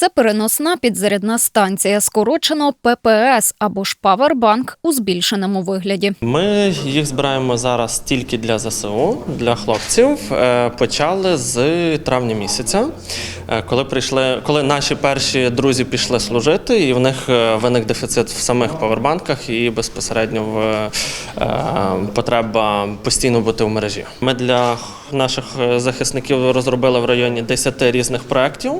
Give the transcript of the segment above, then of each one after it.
Це переносна підзарядна станція, скорочено ППС або ж павербанк у збільшеному вигляді. Ми їх збираємо зараз тільки для ЗСУ, для хлопців. Е, Почали з травня місяця, е, коли прийшли, коли наші перші друзі пішли служити, і в них е, виник дефіцит в самих павербанках і безпосередньо в потреба постійно бути в мережі. Ми для наших захисників розробили в районі 10 різних проєктів.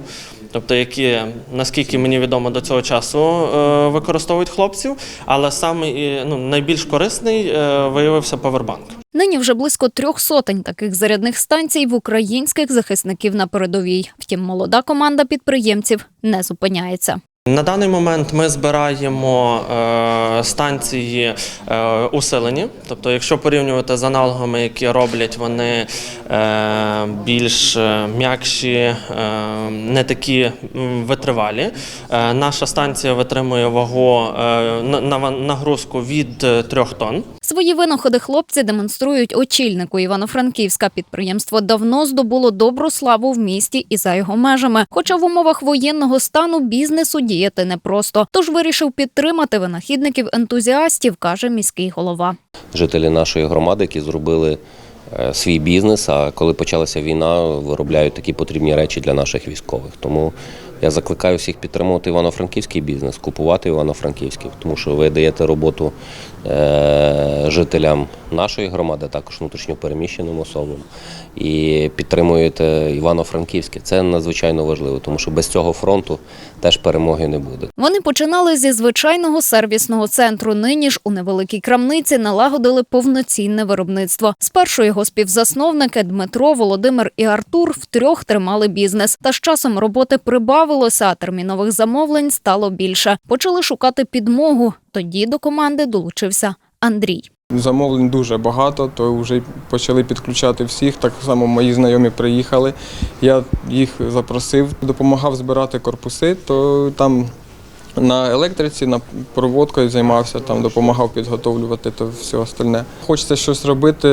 Тобто, які наскільки мені відомо до цього часу е, використовують хлопців, але саме ну, найбільш корисний е, виявився павербанк. Нині вже близько трьох сотень таких зарядних станцій в українських захисників на передовій. Втім, молода команда підприємців не зупиняється. На даний момент ми збираємо е, станції е, усилені. Тобто, якщо порівнювати з аналогами, які роблять вони е, більш м'якші, не такі витривалі. Наша станція витримує вагу на- на- нагрузку від 3 тонн. Свої винаходи хлопці демонструють очільнику Івано-Франківська. Підприємство давно здобуло добру славу в місті і за його межами. Хоча в умовах воєнного стану бізнесу діяти непросто. Тож вирішив підтримати винахідників-ентузіастів, каже міський голова. жителі нашої громади, які зробили е, свій бізнес. А коли почалася війна, виробляють такі потрібні речі для наших військових. Тому я закликаю всіх підтримувати івано-франківський бізнес, купувати івано-франківський, тому що ви даєте роботу е, жителям нашої громади, також внутрішньопереміщеним особам, і підтримуєте Івано-Франківське. Це надзвичайно важливо, тому що без цього фронту теж перемоги не буде. Вони починали зі звичайного сервісного центру. Нині ж у невеликій крамниці налагодили повноцінне виробництво. Спершу його співзасновники Дмитро, Володимир і Артур втрьох тримали бізнес. Та з часом роботи прибавилося, а термінових замовлень стало більше. Почали шукати підмогу. Тоді до команди долучився Андрій. Замовлень дуже багато, то вже почали підключати всіх. Так само мої знайомі приїхали. Я їх запросив, допомагав збирати корпуси, то там на електриці, на проводкою займався, там допомагав підготовлювати то все остальне. Хочеться щось робити,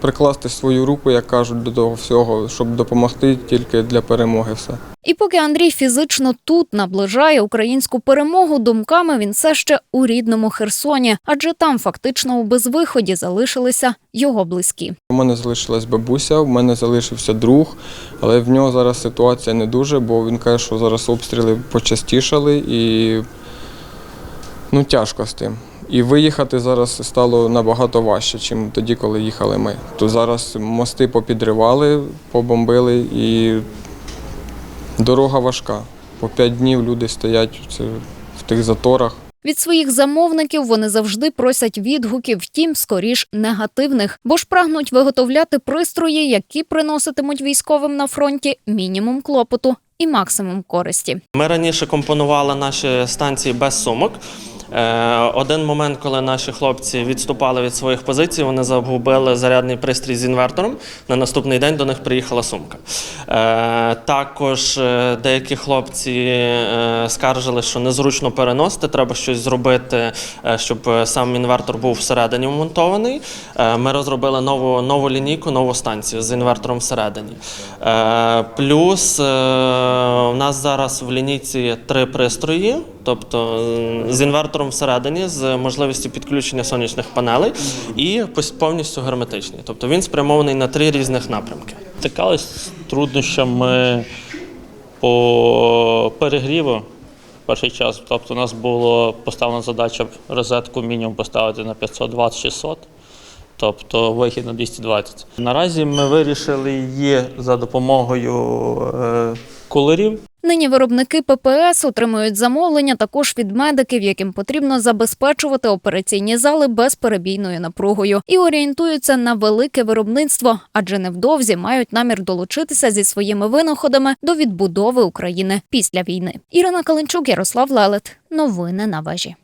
прикласти свою руку, як кажуть, до того всього, щоб допомогти тільки для перемоги все. І поки Андрій фізично тут наближає українську перемогу, думками він все ще у рідному Херсоні, адже там фактично у безвиході залишилися його близькі. У мене залишилась бабуся, у мене залишився друг, але в нього зараз ситуація не дуже, бо він каже, що зараз обстріли почастішали і ну, тяжко з тим. І виїхати зараз стало набагато важче, ніж тоді, коли їхали ми. То зараз мости попідривали, побомбили і дорога важка. По п'ять днів люди стоять в тих заторах. Від своїх замовників вони завжди просять відгуків, втім, скоріш негативних, бо ж прагнуть виготовляти пристрої, які приноситимуть військовим на фронті мінімум клопоту і максимум користі. Ми раніше компонували наші станції без сумок. Е, Один момент, коли наші хлопці відступали від своїх позицій, вони загубили зарядний пристрій з інвертором. На наступний день до них приїхала сумка. Е, Також е, деякі хлопці скаржили, що незручно переносити, треба щось зробити, щоб сам інвертор був всередині вмонтований. Ми розробили нову, нову лінійку, нову станцію з інвертором всередині. Плюс у нас зараз в лінійці три пристрої, тобто е, з інвертором всередині, з можливістю підключення сонячних панелей і повністю герметичний. Тобто він спрямований на три різних напрямки. стикались з труднощами по перегріву перший час. Тобто у нас було поставлена задача розетку мінімум поставити на 520-600, тобто вихід на 220. Наразі ми вирішили її за допомогою е, кулерів. Нині виробники ППС отримують замовлення також від медиків, яким потрібно забезпечувати операційні зали безперебійною напругою, і орієнтуються на велике виробництво, адже невдовзі мають намір долучитися зі своїми винаходами до відбудови України після війни. Ірина Калинчук, Ярослав Лелет. Новини на вежі.